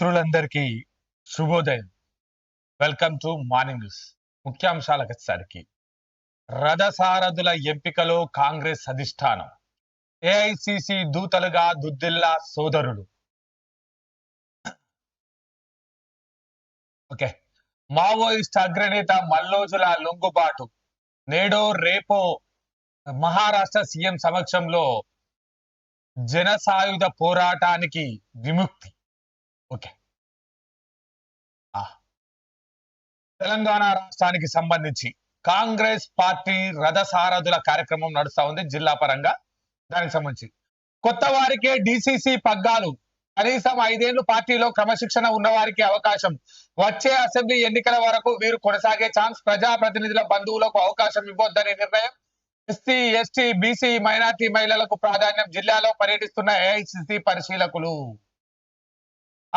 మిత్రులందరికీ శుభోదయం. Welcome to morning news. ముఖ్యాంశాలకు వచ్చేసరికి రథసారథుల ఎంపికలో కాంగ్రెస్ అధిష్టానం. ఏఐసిసి దూతలుగా దుద్దిల్లా సోదరులు. ఓకే. మావోయిస్ట్ అగ్రనేత మల్లోజుల లొంగుబాటు. నేడో రేపో మహారాష్ట్ర సీఎం సమక్షంలో జనసాయుధ పోరాటానికి విముక్తి. ఓకే. తెలంగాణ రాష్ట్రానికి సంబంధించి కాంగ్రెస్ పార్టీ రథసారథుల కార్యక్రమం నడుస్తా ఉంది జిల్లా పరంగా. దానికి సంబంధించి కొత్త వారికే డిసిసి పగ్గాలు. కనీసం ఐదేళ్ళు పార్టీలో క్రమశిక్షణ ఉన్న వారికి అవకాశం. వచ్చే అసెంబ్లీ ఎన్నికల వరకు వీరు కొనసాగే ఛాన్స్ ప్రజాప్రతినిధుల బంధువులకు అవకాశం ఇవ్వొద్దనే నిర్ణయం. ఎస్సీ ఎస్టీ బీసీ మైనార్టీ మహిళలకు ప్రాధాన్యం జిల్లాలో పర్యటిస్తున్న ఏఐసిసి పరిశీలకులు.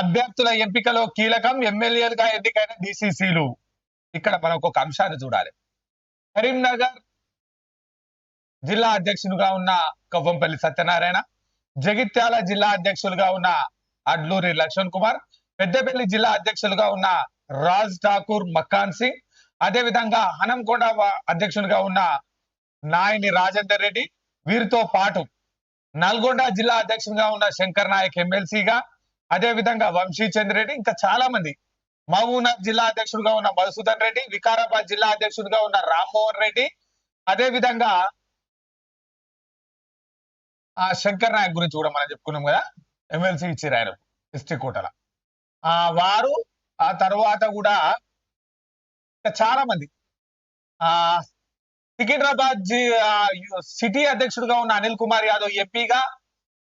అభ్యర్థుల ఎంపికలో కీలకం ఎమ్మెల్యేలుగా ఎన్నికైన డిసిసిలు. ఇక్కడ మనం ఒక అంశాన్ని చూడాలి. కరీంనగర్ జిల్లా అధ్యక్షులుగా ఉన్న కవ్వంపల్లి సత్యనారాయణ జగిత్యాల జిల్లా అధ్యక్షులుగా ఉన్న అడ్లూరి లక్ష్మణ్ కుమార్ పెద్దపల్లి జిల్లా అధ్యక్షులుగా ఉన్న రాజ్ ఠాకూర్ మక్కాన్ సింగ్ అదే విధంగా హనంకొండ అధ్యక్షునిగా ఉన్న నాయని రాజేందర్ రెడ్డి. వీరితో పాటు నల్గొండ జిల్లా అధ్యక్షునిగా ఉన్న శంకర్ నాయక్ ఎమ్మెల్సీగా అదే విధంగా వంశీ రెడ్డి ఇంకా చాలా మంది మహబూబ్నగర్ జిల్లా అధ్యక్షుడిగా ఉన్న మధుసూదన్ రెడ్డి వికారాబాద్ జిల్లా అధ్యక్షుడిగా ఉన్న రామ్మోహన్ రెడ్డి అదే విధంగా ఆ శంకర్ నాయక్ గురించి కూడా మనం చెప్పుకున్నాం కదా ఎమ్మెల్సీ ఇచ్చారు ఆయన ఎస్టీ కోటల. ఆ వారు ఆ తర్వాత కూడా ఇంకా చాలా మంది ఆ సికింద్రాబాద్ జి- సిటీ అధ్యక్షుడిగా ఉన్న అనిల్ కుమార్ యాదవ్ ఎంపీగా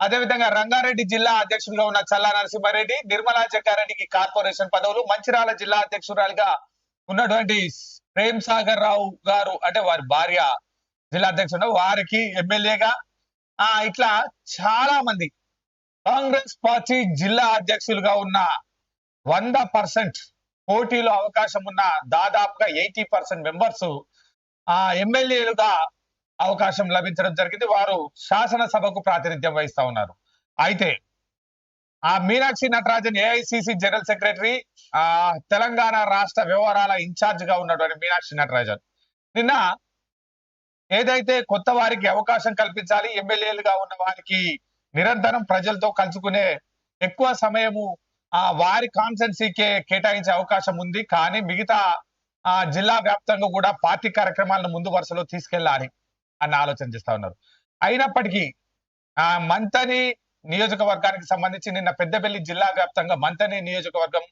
అదేవిధంగా రంగారెడ్డి జిల్లా అధ్యక్షుడిగా ఉన్న చల్లా నరసింహారెడ్డి నిర్మలా జగ్గారెడ్డికి కార్పొరేషన్ పదవులు మంచిరాల జిల్లా అధ్యక్షురాలుగా ఉన్నటువంటి ప్రేమ్ సాగర్ రావు గారు అంటే వారి భార్య జిల్లా అధ్యక్షుడు వారికి ఎమ్మెల్యేగా ఆ ఇట్లా చాలా మంది కాంగ్రెస్ పార్టీ జిల్లా అధ్యక్షులుగా ఉన్న వంద పర్సెంట్ పోటీలో అవకాశం ఉన్న దాదాపుగా ఎయిటీ పర్సెంట్ మెంబర్స్ ఆ ఎమ్మెల్యేలుగా అవకాశం లభించడం జరిగింది. వారు శాసనసభకు ప్రాతినిధ్యం వహిస్తా ఉన్నారు. అయితే ఆ Meenakshi Natarajan AICC general secretary ఆ తెలంగాణ రాష్ట్ర వ్యవహారాల ఇన్ఛార్జ్గా ఉన్నటువంటి మీనాక్షి నటరాజన్. నిన్న ఏదైతే కొత్త వారికి అవకాశం కల్పించాలి ఎమ్మెల్యేలుగా ఉన్న వారికి నిరంతరం ప్రజలతో కలుసుకునే ఎక్కువ సమయము ఆ వారి కాన్సెన్సీకే కేటాయించే అవకాశం ఉంది. కానీ మిగతా ఆ జిల్లా వ్యాప్తంగా కూడా పార్టీ కార్యక్రమాలను ముందు వరుసలో తీసుకెళ్ళాలి అన్న ఆలోచన చేస్తా ఉన్నారు. అయినప్పటికీ ఆ మంతని నియోజకవర్గానికి సంబంధించి నిన్న పెద్దపల్లి జిల్లా వ్యాప్తంగా మంతని నియోజకవర్గం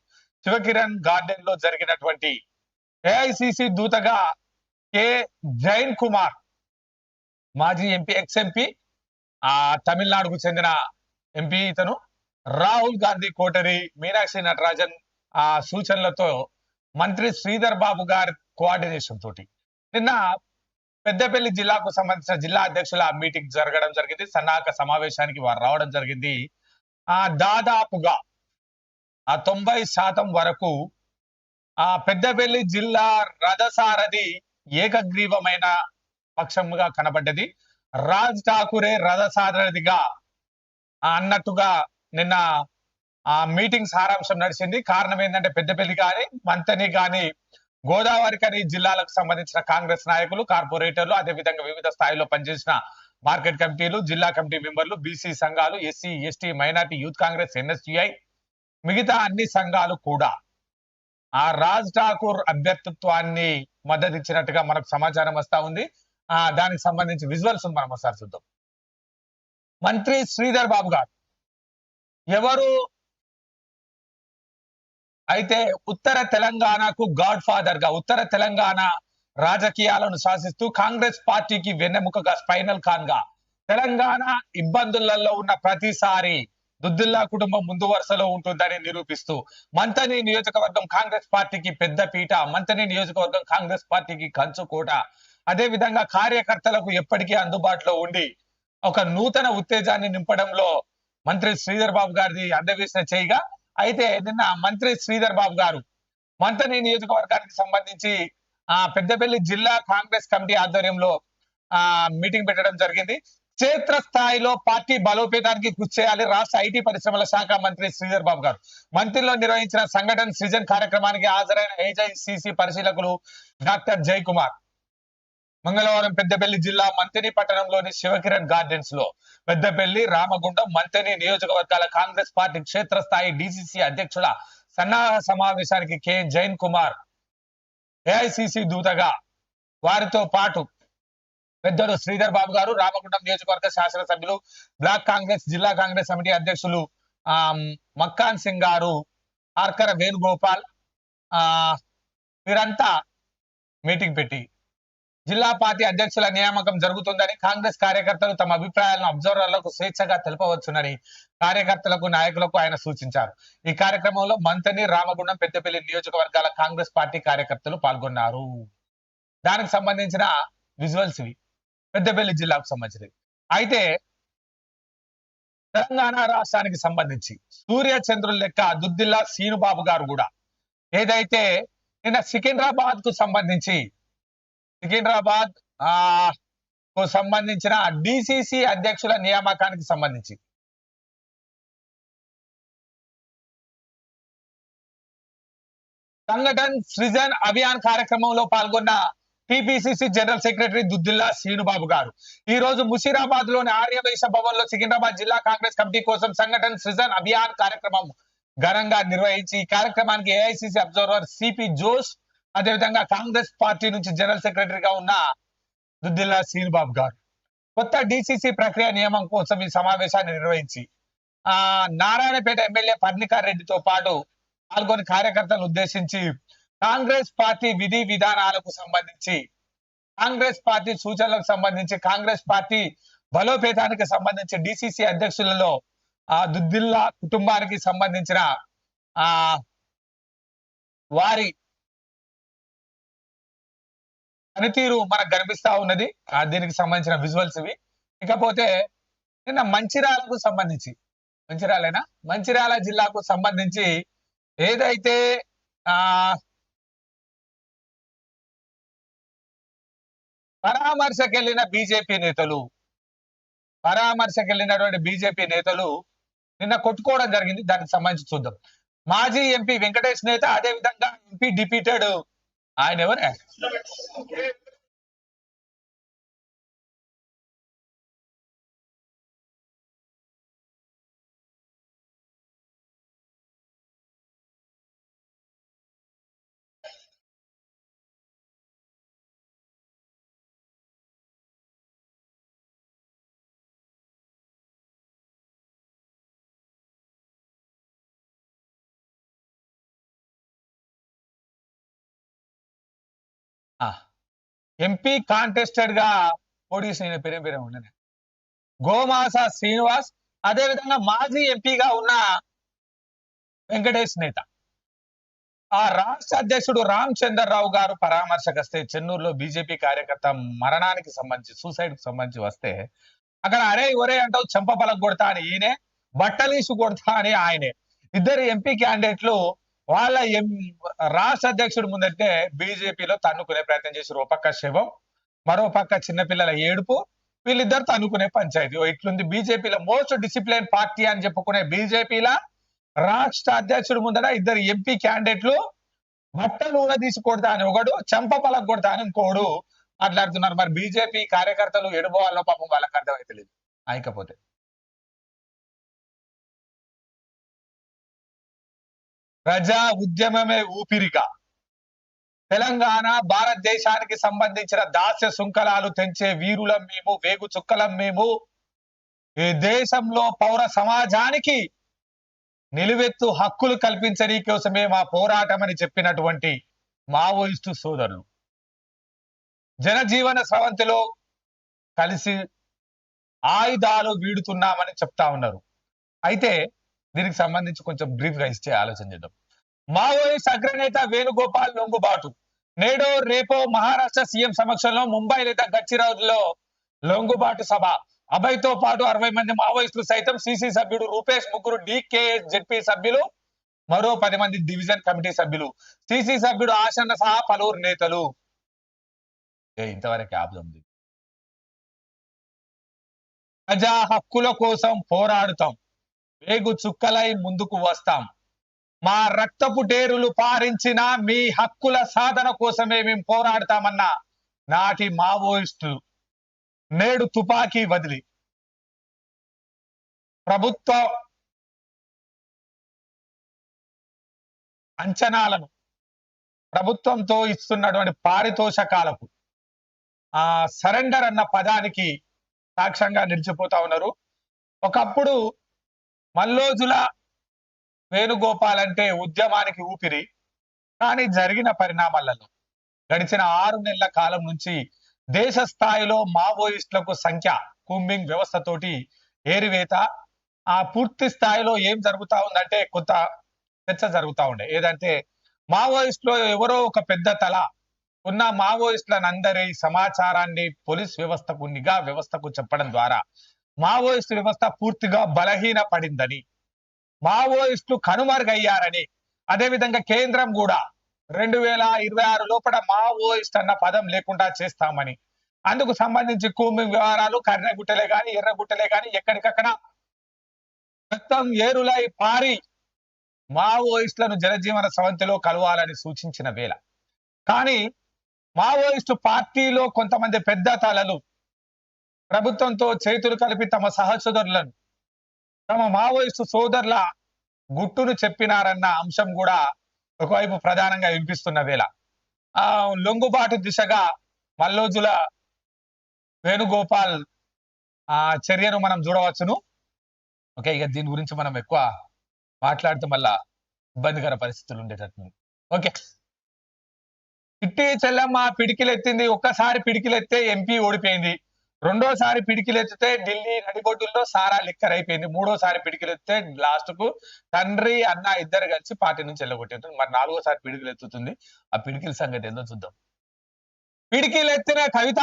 శివకిరణ్ గార్డెన్లో జరిగినటువంటి ఏఐసిసి దూతగా కె జైన్ కుమార్ మాజీ ఎంపీ ఎక్స్ ఎంపీ ఆ తమిళనాడుకు చెందిన ఎంపీ ఇతను రాహుల్ గాంధీ కోటరి మీనాక్షి నటరాజన్ ఆ సూచనలతో మంత్రి శ్రీధర్ బాబు గారి కోఆర్డినేషన్ తోటి. నిన్న పెద్దపల్లి జిల్లాకు సంబంధించిన జిల్లా అధ్యక్షుల మీటింగ్ జరగడం జరిగింది. సన్నాహక సమావేశానికి వారు రావడం జరిగింది. ఆ దాదాపుగా ఆ తొంభై శాతం వరకు ఆ పెద్దపల్లి జిల్లా రథసారథి ఏకగ్రీవమైన పక్షంగా కనబడ్డది. రాజ్ ఠాకూరే రథసారథిగా అన్నట్టుగా నిన్న ఆ మీటింగ్ సారాంశం నడిచింది. కారణం ఏంటంటే పెద్దపల్లి కానీ మంతని కానీ గోదావరి కని జిల్లాలకు సంబంధించిన కాంగ్రెస్ నాయకులు కార్పొరేటర్లు అదే విధంగా వివిధ స్థాయిలో పనిచేసిన మార్కెట్ కమిటీలు జిల్లా కమిటీ మెంబర్లు బీసీ సంఘాలు SC ST minority youth Congress NSUI మిగతా అన్ని సంఘాలు కూడా ఆ రాజ్ ఠాకూర్ అభ్యర్థిత్వాన్ని మద్దతు ఇచ్చినట్టుగా మనకు సమాచారం వస్తా ఉంది. ఆ దానికి సంబంధించి విజువల్స్ మనం ఒకసారి చూద్దాం. మంత్రి శ్రీధర్ బాబు గారు ఎవరు అయితే ఉత్తర తెలంగాణకు గాడ్ ఫాదర్గా ఉత్తర తెలంగాణ రాజకీయాలను శాసిస్తూ కాంగ్రెస్ పార్టీకి వెన్నెముకగా స్పైనల్ ఖాన్గా తెలంగాణ ఇబ్బందులలో ఉన్న ప్రతిసారి దుద్దుల్లా కుటుంబం ముందు వరుసలో ఉంటుందని నిరూపిస్తూ మంతని నియోజకవర్గం కాంగ్రెస్ పార్టీకి పెద్ద పీట మంతని నియోజకవర్గం కాంగ్రెస్ పార్టీకి కంచుకోట అదే విధంగా కార్యకర్తలకు ఎప్పటికీ అందుబాటులో ఉండి ఒక నూతన ఉత్తేజాన్ని నింపడంలో మంత్రి శ్రీధర్ బాబు గారిది అందవేసిన చేయగా అయితే నిన్న మంత్రి శ్రీధర్ బాబు గారు మంతని నియోజకవర్గానికి సంబంధించి ఆ పెద్దపల్లి జిల్లా కాంగ్రెస్ కమిటీ ఆధ్వర్యంలో ఆ మీటింగ్ పెట్టడం జరిగింది. క్షేత్ర స్థాయిలో పార్టీ బలోపేతానికి కృషి చేయాలి రాష్ట్ర ఐటీ పరిశ్రమల శాఖ మంత్రి శ్రీధర్ బాబు గారు. మంత్రిలో నిర్వహించిన సంఘటన సృజన్ కార్యక్రమానికి హాజరైన ఏజైసిసి పరిశీలకులు డాక్టర్ జై కుమార్. మంగళవారం పెద్దపల్లి జిల్లా మంతిని పట్టణంలోని శివకిరణ్ గార్డెన్స్లో పెద్దపల్లి రామగుండం మంతిని నియోజకవర్గాల కాంగ్రెస్ పార్టీ క్షేత్రస్థాయి డిసిసి అధ్యక్షుల సన్నాహ సమావేశానికి కె. జైన్ కుమార్ ఏఐసిసి దూతగా వారితో పాటు పెద్దలు శ్రీధర్ బాబు గారు రామగుండం నియోజకవర్గ శాసనసభ్యులు బ్లాక్ కాంగ్రెస్ జిల్లా కాంగ్రెస్ కమిటీ అధ్యక్షులు ఆ మక్కాన్ సింగ్ గారు ఆర్కర వేణుగోపాల్ ఆ వీరంతా మీటింగ్ పెట్టి జిల్లా పార్టీ అధ్యక్షుల నియామకం జరుగుతుందని కాంగ్రెస్ కార్యకర్తలు తమ అభిప్రాయాలను అబ్జర్వర్లకు స్వేచ్ఛగా తెలపవచ్చునని కార్యకర్తలకు నాయకులకు ఆయన సూచించారు. ఈ కార్యక్రమంలో మంతని రామగుండం పెద్దపల్లి నియోజకవర్గాల కాంగ్రెస్ పార్టీ కార్యకర్తలు పాల్గొన్నారు. దానికి సంబంధించిన విజువల్స్ ఇవి. పెద్దపల్లి జిల్లాకు సంబంధించినవి. అయితే తెలంగాణ రాష్ట్రానికి సంబంధించి సూర్య చంద్రుల లెక్క దుద్దిల్లా సీనుబాబు గారు కూడా ఏదైతే నిన్న సికింద్రాబాద్కు సంబంధించి సికింద్రాబాద్ ఆ కు సంబంధించిన డిసిసి అధ్యక్షుల నియామకానికి సంబంధించి. సంఘటన్ సృజన్ అభియాన్ కార్యక్రమంలో పాల్గొన్న TPCC general secretary Duddilla Srinubabu garu. ఈ రోజు ముషీరాబాద్లోని ఆర్యవైశ్య భవన్లో సికింద్రాబాద్ జిల్లా కాంగ్రెస్ కమిటీ కోసం సంఘటన సృజన్ అభియాన్ కార్యక్రమం ఘనంగా నిర్వహించి ఈ కార్యక్రమానికి ఏఐసిసి అబ్జర్వర్ సిపి జోష్ అదేవిధంగా కాంగ్రెస్ పార్టీ నుంచి జనరల్ సెక్రటరీగా ఉన్న దుద్దిల్లా శ్రీనిబాబు గారు. కొత్త డిసిసి ప్రక్రియ నియమం కోసం ఈ సమావేశాన్ని నిర్వహించి ఆ నారాయణపేట ఎమ్మెల్యే పర్ణికార్ రెడ్డితో పాటు పాల్గొని కార్యకర్తలను ఉద్దేశించి కాంగ్రెస్ పార్టీ విధి విధానాలకు సంబంధించి కాంగ్రెస్ పార్టీ సూచనలకు సంబంధించి కాంగ్రెస్ పార్టీ బలోపేతానికి సంబంధించి డిసిసి అధ్యక్షులలో ఆ దుద్దిల్లా కుటుంబానికి సంబంధించిన ఆ వారి పనితీరు మనకు కనిపిస్తా ఉన్నది. ఆ దీనికి సంబంధించిన విజువల్స్ ఇవి. ఇకపోతే నిన్న మంచిర్యాలకు సంబంధించి మంచిర్యాలేనా? మంచిర్యాల జిల్లాకు సంబంధించి ఏదైతే ఆ పరామర్శకెళ్ళిన బీజేపీ నేతలు పరామర్శకెళ్ళినటువంటి బీజేపీ నేతలు నిన్న కొట్టుకోవడం జరిగింది. దానికి సంబంధించి చూద్దాం. మాజీ ఎంపీ వెంకటేష్ నేత అదే విధంగా ఎంపీ డిప్యూటెడ్ ఆయన ఎవరే ఎంపీ కాంటెస్టెడ్గా పోటీ చేసిన పేరే పేరే ఉండనే గోమాస శ్రీనివాస్ అదే విధంగా మాజీ ఎంపీగా ఉన్న వెంకటేష్ నేత. ఆ రాష్ట్ర అధ్యక్షుడు రామ్ రావు గారు పరామర్శకు వస్తే చెన్నూరులో బీజేపీ కార్యకర్త మరణానికి సంబంధించి సూసైడ్కు సంబంధించి వస్తే అక్కడ అరే ఒరే అంటావు చెంప పలక కొడతా అని ఈయనే బట్టలీసు కొడతా అని ఆయనే. ఇద్దరు ఎంపీ క్యాండిడేట్లు వాళ్ళ ఎం రాష్ట్ర అధ్యక్షుడు ముందంటే బీజేపీలో తన్నుకునే ప్రయత్నం చేశారు ఒక పక్క శవం మరో పక్క చిన్నపిల్లల ఏడుపు వీళ్ళిద్దరు తన్నుకునే పంచాయతీ. ఓ ఇట్లుంది బీజేపీలో మోస్ట్ డిసిప్లిన్ పార్టీ అని చెప్పుకునే బీజేపీల రాష్ట్ర అధ్యక్షుడు ముందట ఇద్దరు ఎంపీ క్యాండిడేట్లు బట్టలు తీసి కొడతా అని ఒకడు చెంప పలక కొడతా అని ఇంకోడు మాట్లాడుతున్నారు. మరి బీజేపీ కార్యకర్తలు ఎడుబోవాలో పాపం వాళ్ళకి అర్థమైతలేదు. అయికపోతే ప్రజా ఉద్యమమే ఊపిరిగా. తెలంగాణ భారతదేశానికి సంబంధించిన దాస్య సుంకలాలు తెంచే వీరులం మేము వేగు చుక్కలం మేము. ఈ దేశంలో పౌర సమాజానికి నిలువెత్తు హక్కులు కల్పించని కోసమే మా పోరాటం అని చెప్పినటువంటి మావోయిస్టు సోదరులు. జనజీవన స్రవంతిలో కలిసి ఆయుధాలు వీడుతున్నామని చెప్తా ఉన్నారు. అయితే దీనికి సంబంధించి కొంచెం బ్రీఫ్గా ఇస్తే ఆలోచన చేద్దాం. మావోయిస్ట్ అగ్రనేత వేణుగోపాల్ లొంగుబాటు. నేడో రేపో మహారాష్ట్ర సీఎం సమక్షంలో ముంబై లేదా గచ్చిరాజులో లొంగుబాటు సభ. అభయ్తో పాటు అరవై మంది మావోయిస్టులు సైతం సిసి సభ్యుడు రూపేష్ ముగ్గురు డికేఎస్ జెడ్పీ సభ్యులు మరో పది మంది డివిజన్ కమిటీ సభ్యులు. సిసి సభ్యుడు ఆశన్న సహా పలువురు నేతలు. ఇంతవరకు ఆపుదాం ప్రజా హక్కుల కోసం పోరాడుతాం. రేగు చుక్కలై ముందుకు వస్తాం. మా రక్తపు డేరులు పారించిన మీ హక్కుల సాధన కోసమే మేము పోరాడతామన్న నాటి మావోయిస్టులు నేడు తుపాకీ వదిలి. ప్రభుత్వ అంచనాలను ప్రభుత్వంతో ఇస్తున్నటువంటి పారితోషకాలకు ఆ సరెండర్ అన్న పదానికి సాక్ష్యంగా నిలిచిపోతా ఉన్నారు. ఒకప్పుడు మల్లోజుల వేణుగోపాల్ అంటే ఉద్యమానికి ఊపిరి. కానీ జరిగిన పరిణామాలలో గడిచిన ఆరు నెలల కాలం నుంచి దేశ స్థాయిలో మావోయిస్టులకు సంఖ్య కుంబింగ్ వ్యవస్థతోటి ఏరివేత. ఆ పూర్తి స్థాయిలో ఏం జరుగుతా ఉందంటే కొంత చర్చ జరుగుతా ఉండే. ఏదంటే మావోయిస్టులో ఎవరో ఒక పెద్ద తల ఉన్న మావోయిస్టులనందరి సమాచారాన్ని పోలీస్ వ్యవస్థకు నిఘా వ్యవస్థకు చెప్పడం ద్వారా మావోయిస్టు వ్యవస్థ పూర్తిగా బలహీన పడిందని మావోయిస్టులు కనుమరుగయ్యారని అదేవిధంగా కేంద్రం కూడా రెండు వేల ఇరవై ఆరు లోపల మావోయిస్ట్ అన్న పదం లేకుండా చేస్తామని. అందుకు సంబంధించి కూమి వ్యవహారాలు కర్రగుట్టలే కానీ ఎర్రగుట్టలే కానీ ఎక్కడికక్కడ మొత్తం ఏరులై పారి మావోయిస్టులను జనజీవన సవంతిలో కలవాలని సూచించిన వేళ. కానీ మావోయిస్టు పార్టీలో కొంతమంది పెద్ద తలలు ప్రభుత్వంతో చేతులు కలిపి తమ సహచరులను తమ మావోయిస్టు సోదరుల గుట్టును చెప్పినారన్న అంశం కూడా ఒకవైపు ప్రధానంగా వినిపిస్తున్న వేళ. ఆ లొంగుబాటు దిశగా మల్లోజుల వేణుగోపాల్ ఆ చర్యను మనం చూడవచ్చును. ఓకే ఇక దీని గురించి మనం ఎక్కువ మాట్లాడితే మళ్ళా ఇబ్బందికర పరిస్థితులు ఉండేటట్టు. ఓకే. చిట్టి చెల్లమ్మ పిడికిలెత్తింది ఒక్కసారి పిడికిలెత్తే ఎంపీ ఓడిపోయింది. రెండోసారి పిడికిలెత్తితే ఢిల్లీ నడిబొడ్డుల్లో సారా లిక్కర్ అయిపోయింది. మూడోసారి పిడికిలెత్తితే లాస్ట్కు తండ్రి అన్న ఇద్దరు కలిసి పార్టీ నుంచి వెళ్ళగొట్టేస్తుంది మరి నాలుగోసారి పిడికిలు ఎత్తుతుంది ఆ పిడికిల సంగతి ఏందో చూద్దాం. పిడికిలెత్తిన కవిత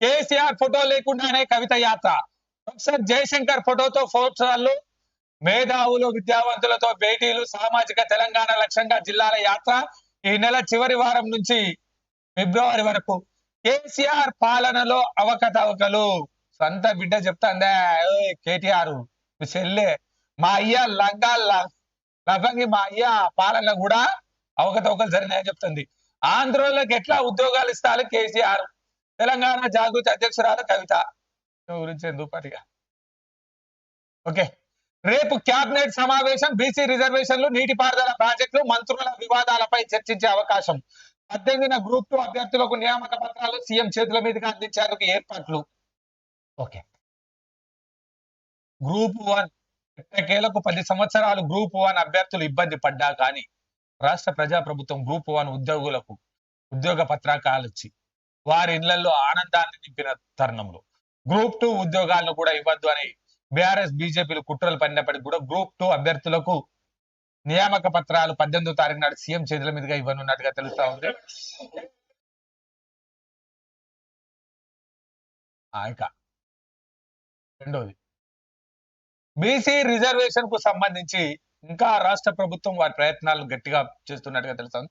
కేసీఆర్ ఫోటో లేకుండానే కవిత యాత్ర. ప్రొఫెసర్ జయశంకర్ ఫోటోతో ఫోటోలు మేధావులు విద్యావంతులతో భేటీలు సామాజిక తెలంగాణ లక్ష్యంగా జిల్లాల యాత్ర ఈ నెల చివరి వారం నుంచి ఫిబ్రవరి వరకు. కేసీఆర్ పాలనలో అవకతవకలు. సొంత బిడ్డ చెప్తా అందే కేటీఆర్ మీ చెల్లె మా అయ్య లంగా లఫంగి మా అయ్య పాలన కూడా అవకతవకలు జరిగినాయని చెప్తుంది. ఆంధ్రలోకి ఎట్లా ఉద్యోగాలు ఇస్తారు కేసీఆర్? తెలంగాణ జాగృతి అధ్యక్షురాలు కవిత. గురించి ఎందుకు ఓకే. రేపు క్యాబినెట్ సమావేశం బీసీ రిజర్వేషన్లు నీటిపారుదల ప్రాజెక్టులు మంత్రుల వివాదాలపై చర్చించే అవకాశం. పద్దెనిమిదిన గ్రూప్ టూ అభ్యర్థులకు నియామక పత్రాలు సీఎం చేతుల మీదుగా అందించేందుకు ఏర్పాట్లు. ఓకే. Group one. ఎట్టకేలకు పది సంవత్సరాలు గ్రూప్ వన్ అభ్యర్థులు ఇబ్బంది పడ్డా కానీ రాష్ట్ర ప్రజాప్రభుత్వం గ్రూప్ వన్ ఉద్యోగులకు ఉద్యోగ పత్రాకాలు ఇచ్చి వారి ఇళ్ళలో ఆనందాన్ని నింపిన తరుణంలో. గ్రూప్ టూ ఉద్యోగాలను కూడా ఇవ్వద్దు అని బీఆర్ఎస్ బీజేపీలు కుట్రలు పడినప్పటికీ కూడా గ్రూప్ టూ అభ్యర్థులకు నియామక పత్రాలు పద్దెనిమిదో తారీఖు నాడు సీఎం చేతుల మీదుగా ఇవ్వనున్నట్టుగా తెలుస్తా ఉంది. ఇక. రెండోది. బీసీ రిజర్వేషన్కు సంబంధించి ఇంకా రాష్ట్ర ప్రభుత్వం వారి ప్రయత్నాలు గట్టిగా చేస్తున్నట్టుగా తెలుస్తుంది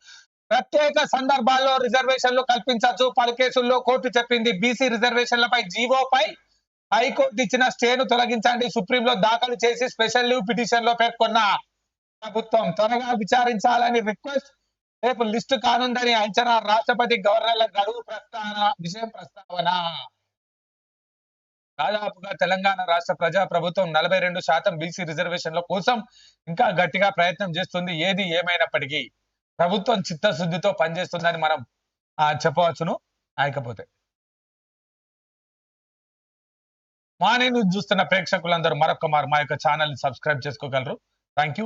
ప్రత్యేక సందర్భాల్లో రిజర్వేషన్లు కల్పించవచ్చు. పలు కేసుల్లో కోర్టు చెప్పింది బీసీ రిజర్వేషన్లపై జీవోపై హైకోర్టు ఇచ్చిన స్టేను తొలగించండి. సుప్రీంలో దాఖలు చేసి స్పెషల్ లీవ్ పిటిషన్లో పేర్కొన్న ప్రభుత్వం త్వరగా విచారించాలని రిక్వెస్ట్. రేపు లిస్టు కానుందని అంచనా రాష్ట్రపతి గవర్నర్ల గడువు ప్రస్తావన విషయం ప్రస్తావన. దాదాపుగా తెలంగాణ రాష్ట్ర ప్రజా ప్రభుత్వం నలభై రెండు శాతం బీసీ రిజర్వేషన్ల కోసం ఇంకా గట్టిగా ప్రయత్నం చేస్తుంది. ఏది ఏమైనప్పటికీ ప్రభుత్వం చిత్తశుద్ధితో పనిచేస్తుందని మనం చెప్పవచ్చును. ఆయకపోతే మా నేను చూస్తున్న ప్రేక్షకులందరూ మరొక మారు మా యొక్క ఛానల్ని సబ్స్క్రైబ్ చేసుకోగలరు. Thank you